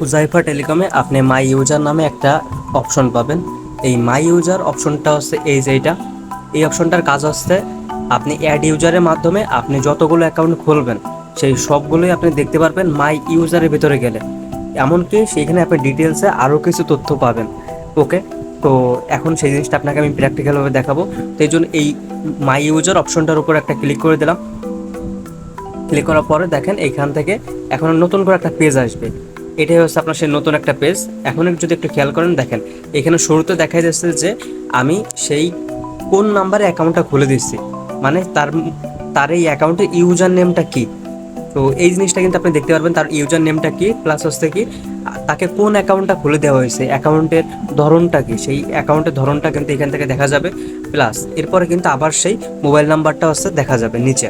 হুজাইফা টেলিকমে আপনি মাই ইউজার নামে একটা অপশন পাবেন। এই মাই ইউজার অপশনটা হচ্ছে এই যে এইটা। এই অপশনটার কাজ হচ্ছে আপনি অ্যাড ইউজারের মাধ্যমে আপনি যতগুলো অ্যাকাউন্ট খুলবেন, সেই সবগুলোই আপনি দেখতে পারবেন মাই ইউজারের ভিতরে গেলে। এমনকি সেইখানে আপনি ডিটেলসে আরও কিছু তথ্য পাবেন। ওকে তো এখন সেই জিনিসটা আপনাকে আমি প্র্যাকটিক্যালভাবে দেখাবো। তো এই জন্য এই মাই ইউজার অপশনটার উপর একটা ক্লিক করে দিলাম। ক্লিক করার পরে দেখেন এইখান থেকে এখন নতুন করে একটা পেজ আসবে। এটাই হচ্ছে আপনার সেই নতুন একটা পেজ এখন যদি একটু খেয়াল করেন, দেখেন, এখানে শুরুতে দেখা যাচ্ছে যে আমি সেই কোন নাম্বারে অ্যাকাউন্টটা খুলে দিচ্ছি মানে তার তার এই অ্যাকাউন্টের ইউজার নেমটা কি? তো এই জিনিসটা কিন্তু আপনি দেখতে পারবেন, তার ইউজার নেমটা কি প্লাস হচ্ছে কি, তাকে কোন অ্যাকাউন্টটা খুলে দেওয়া হয়েছে অ্যাকাউন্টের ধরনটা কি, সেই অ্যাকাউন্টের ধরনটা কিন্তু এখান থেকে দেখা যাবে প্লাস এরপরে কিন্তু আবার সেই মোবাইল নাম্বারটা হচ্ছে দেখা যাবে নিচে।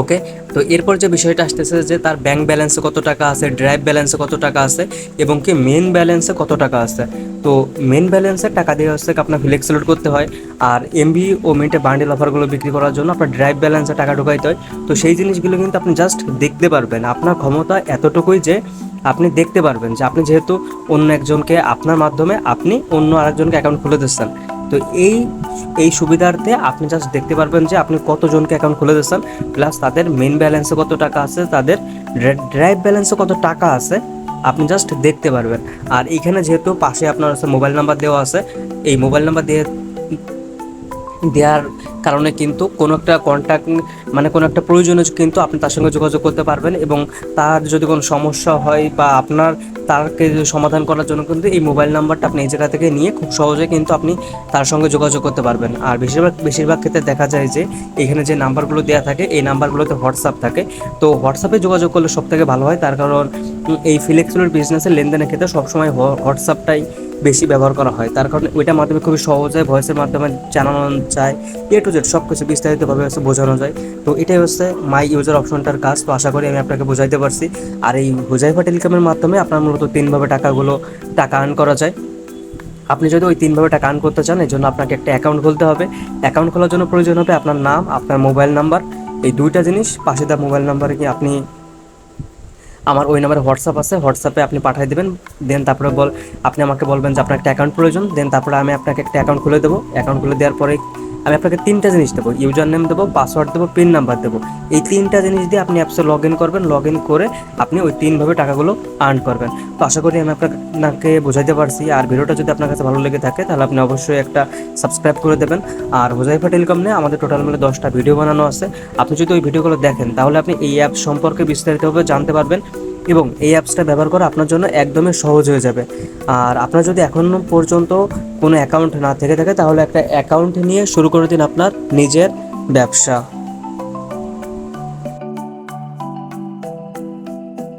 ওকে? তো এরপর যে বিষয়টা আসতেছে যে তার ব্যাংক ব্যালেন্সে কত টাকা আছে ড্রাইভ ব্যালেন্সে কত টাকা আছে এবং কি মেন ব্যালেন্সে কত টাকা আছে? তো মেন ব্যালেন্সের টাকা দিয়ে হচ্ছে আপনার ফ্লেক্স লোড করতে হয় আর এমবি ও মিনিটে বান্ডেল অফারগুলো বিক্রি করার জন্য আপনার ড্রাইভ ব্যালেন্সে টাকা ঢোকাইতে হয়। তো সেই জিনিসগুলো কিন্তু আপনি জাস্ট দেখতে পারবেন। আপনার ক্ষমতা এতটুকুই যে আপনি দেখতে পারবেন যে আপনি যেহেতু অন্য একজনকে আপনার মাধ্যমে আপনি অন্য আরেকজনকে অ্যাকাউন্ট খুলে দিচ্ছেন। তো এই এই সুবিধার্থে আপনি জাস্ট দেখতে পারবেন যে আপনি কতজনকে অ্যাকাউন্ট খুলে দিয়েছেন প্লাস তাদের মেন ব্যালেন্সে কত টাকা আছে, তাদের ড্রাইভ ব্যালেন্সে কত টাকা আছে, আপনি জাস্ট দেখতে পারবেন। আর এখানে যেহেতু পাশে আপনার মোবাইল নাম্বার দেওয়া আছে, এই মোবাইল নাম্বার দিয়ে দেওয়ার কারণে কিন্তু কোনো একটা কন্ট্যাক্ট মানে কোনো একটা প্রয়োজনে কিন্তু আপনি তার সঙ্গে যোগাযোগ করতে পারবেন এবং তার যদি কোনো সমস্যা হয় বা আপনার, তারকে সমাধান করার জন্য কিন্তু এই মোবাইল নাম্বারটা আপনি এই জায়গা থেকে নিয়ে খুব সহজে কিন্তু আপনি তার সঙ্গে যোগাযোগ করতে পারবেন। আর বেশিরভাগ বেশিরভাগ ক্ষেত্রে দেখা যায় যে এখানে যে নাম্বারগুলো দেওয়া থাকে, এই নাম্বারগুলোতে হোয়াটসঅ্যাপ থাকে। তো হোয়াটসঅ্যাপে যোগাযোগ করলে সব থেকে ভালো হয়, তার কারণ এই ফ্লেক্সিবল বিজনেসের লেনদেনের ক্ষেত্রে সবসময় হোয়াটসঅ্যাপটাই বেশি ব্যবহার করা হয়। তার কারণে ওইটার মাধ্যমে খুবই সহজে ভয়েসের মাধ্যমে জানানো যায়। এ টু জেড সব কিছু বিস্তারিতভাবে হচ্ছে বোঝানো যায়। তো এটাই হচ্ছে মাই ইউজার অপশনটার কাজ। তো আশা করি আমি আপনাকে বোঝাইতে পারছি। আর এই হুজাইফা টেলিকমের মাধ্যমে আপনার মূলত তিনভাবে টাকাগুলো, টাকা আর্ন করা যায়। আপনি যদি ওই তিনভাবে টাকা আর্ন করতে চান এই জন্য আপনাকে একটা অ্যাকাউন্ট খুলতে হবে। অ্যাকাউন্ট খোলার জন্য প্রয়োজন হবে আপনার নাম, আপনার মোবাইল নাম্বার এই দুইটা জিনিস পাশে দেওয়া মোবাইল নাম্বারে কি আপনি আমার ওই নাম্বারে হোয়াটসঅ্যাপ আছে, হোয়াটসঅ্যাপে আপনি পাঠিয়ে দেবেন, দেন তারপরে বল, আপনি আমাকে বলবেন যে আপনার একটা অ্যাকাউন্ট প্রয়োজন, দেন তারপরে আমি আপনাকে একটা অ্যাকাউন্ট খুলে দেবো। অ্যাকাউন্ট খুলে দেওয়ার পরে আমি আপনাকে তিনটা জিনিস দেবো ইউজার নেম দেবো পাসওয়ার্ড দেবো পিন নাম্বার দেবো। এই তিনটা জিনিস দিয়ে আপনি অ্যাপসে লগ ইন করবেন লগ ইন করে আপনি ওই তিনভাবে টাকাগুলো আর্ন করবেন। তো আশা করি আমি আপনাকে বোঝাইতে পারছি। আর ভিডিওটা যদি আপনার কাছে ভালো লেগে থাকে, তাহলে আপনি অবশ্যই একটা সাবস্ক্রাইব করে দেবেন। আর হুজাইফা টেলিকম নিয়ে আমাদের টোটাল মিলে দশটা ভিডিও বানানো আছে। আপনি যদি ওই ভিডিওগুলো দেখেন, তাহলে আপনি এই অ্যাপ সম্পর্কে বিস্তারিতভাবে জানতে পারবেন। এবং এই অ্যাপসটা ব্যবহার করা আপনার জন্য একদমই সহজ হয়ে যাবে। আর আপনার যদি এখনও পর্যন্ত কোনো অ্যাকাউন্ট না থেকে থাকে, তাহলে একটা অ্যাকাউন্ট নিয়ে শুরু করে দিন আপনার নিজের ব্যবসা।